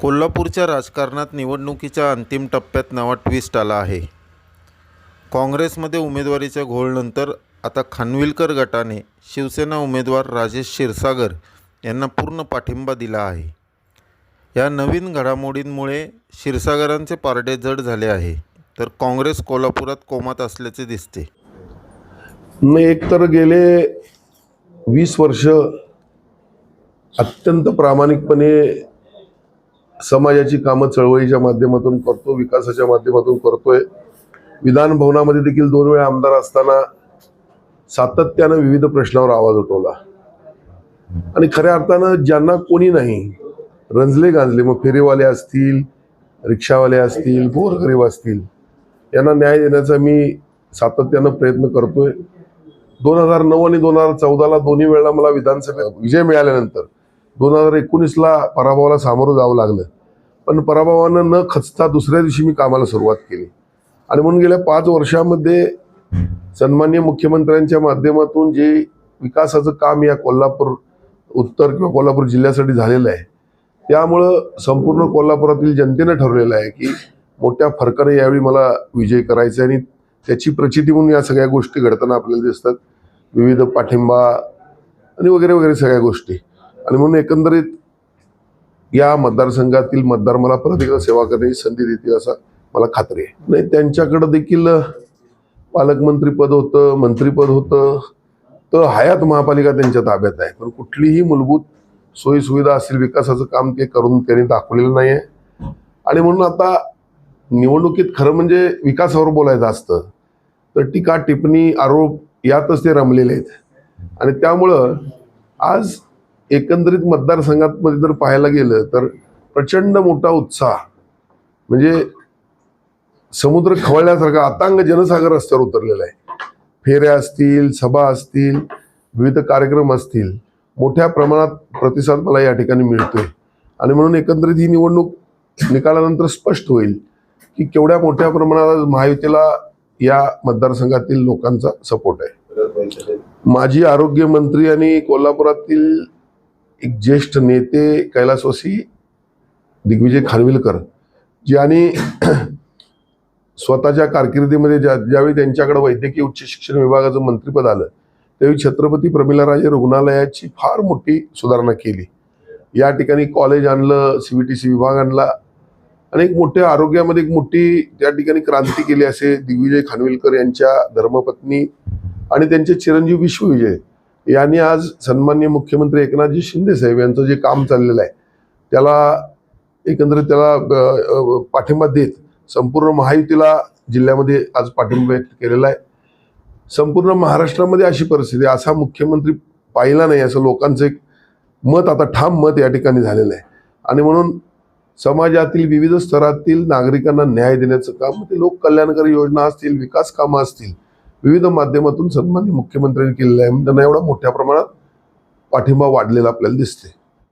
कोल्हापूरच्या राजकारणात निवडणुकीच्या अंतिम टप्प्यात नवा ट्विस्ट आला आहे. काँग्रेसमध्ये उमेदवारीच्या घोळनंतर आता खानविलकर गटाने शिवसेना उमेदवार राजेश क्षीरसागर यांना पूर्ण पाठिंबा दिला आहे. या नवीन घडामोडींमुळे क्षीरसागरांचे पारडे जड झाले आहे तर काँग्रेस कोल्हापुरात कोमात असल्याचे दिसते. एकतर गेले वीस वर्ष अत्यंत प्रामाणिकपणे समाजाची कामं चळवळीच्या माध्यमातून करतो विकासाच्या माध्यमातून करतोय. विधान भवनामध्ये देखील दोन वेळा आमदार असताना सातत्यानं विविध प्रश्नावर आवाज उठवला. आणि खऱ्या अर्थानं ज्यांना कोणी नाही रंजले गांजले मग फेरीवाले असतील रिक्षावाले असतील गोरगरीब असतील यांना न्याय देण्याचा मी सातत्यानं प्रयत्न करतोय. दोन हजार नऊ आणि दोन हजार चौदाला दोन्ही वेळेला मला विधानसभेत विजय मिळाल्यानंतर दोन हजार एकोणीसला पराभवाला सामोरं जावं लागलं. पण पराभवानं न खचता दुसऱ्या दिवशी मी कामाला सुरुवात केली. आणि म्हणून गेल्या पाच वर्षामध्ये सन्मान्य मुख्यमंत्र्यांच्या माध्यमातून जे विकासाचं काम या कोल्हापूर उत्तर किंवा कोल्हापूर जिल्ह्यासाठी झालेलं आहे त्यामुळं संपूर्ण कोल्हापुरातील जनतेनं ठरवलेलं आहे की मोठ्या फरकाने यावेळी मला विजय करायचा आहे आणि त्याची प्रचिती म्हणून या सगळ्या गोष्टी घडताना आपल्याला दिसतात. विविध पाठिंबा आणि वगैरे वगैरे सगळ्या गोष्टी. आणि म्हणून एकंदरीत या मतदारसंघातील मतदार मला परत एकदा सेवा करण्याची संधी देतील असा मला खात्री आहे. नाही त्यांच्याकडं देखील पालकमंत्रीपद होतं मंत्रीपद होतं तर हयात महापालिका त्यांच्या ताब्यात आहे. पण कुठलीही मूलभूत सोयीसुविधा असतील विकासाचं काम ते करून त्यांनी दाखवलेलं नाही आहे. आणि म्हणून आता निवडणुकीत खरं म्हणजे विकासावर बोलायचं असतं तर टीका टिप्पणी आरोप यातच ते रमलेले आहेत. आणि त्यामुळं आज एकंदरीत मतदारसंघामध्ये जर पाहायला गेलं तर प्रचंड मोठा उत्साह म्हणजे समुद्र खवळल्यासारखा अतांग जनसागर रस्त्यावर उतरलेला आहे. फेऱ्या असतील सभा असतील विविध कार्यक्रम असतील मोठ्या प्रमाणात प्रतिसाद मला या ठिकाणी मिळतोय. आणि म्हणून एकंदरीत ही निवडणूक निकालानंतर स्पष्ट होईल की केवढ्या मोठ्या प्रमाणात महायुतीला या मतदारसंघातील लोकांचा सपोर्ट आहे. माजी आरोग्य मंत्री आणि कोल्हापुरातील एक ज्येष्ठ नेते कैलासवासी दिग्विजय खानविलकर ज्यांनी स्वतःच्या कारकिर्दीमध्ये ज्या ज्यावेळी त्यांच्याकडे वैद्यकीय उच्च शिक्षण विभागाचं मंत्रिपद आलं त्यावेळी छत्रपती प्रमिलाराजे रुग्णालयाची फार मोठी सुधारणा केली. या ठिकाणी कॉलेज आणलं सी बी टी सी विभाग आणला आणि एक मोठ्या आरोग्यामध्ये एक मोठी त्या ठिकाणी क्रांती केली असे दिग्विजय खानविलकर यांच्या धर्मपत्नी आणि त्यांचे चिरंजीव विश्वविजय. यांनी आज सन्मान्य मुख्यमंत्री एकनाथजी शिंदे साहेब यांचं जे काम चाललेलं आहे त्याला एकंदरीत त्याला पाठिंबा देत संपूर्ण महायुतीला जिल्ह्यामध्ये आज पाठिंबा व्यक्त केलेला आहे. संपूर्ण महाराष्ट्रामध्ये अशी परिस्थिती असा मुख्यमंत्री पाहिला नाही असं लोकांचं एक मत आता ठाम मत या ठिकाणी झालेलं आहे. आणि म्हणून समाजातील विविध स्तरातील नागरिकांना न्याय देण्याचं काम ते लोक कल्याणकारी योजना असतील विकास कामं असतील विविध माध्यमातून सन्मान्य मुख्यमंत्र्यांनी केलेला आहे. त्यांना एवढा मोठ्या प्रमाणात पाठिंबा वाढलेला आपल्याला दिसते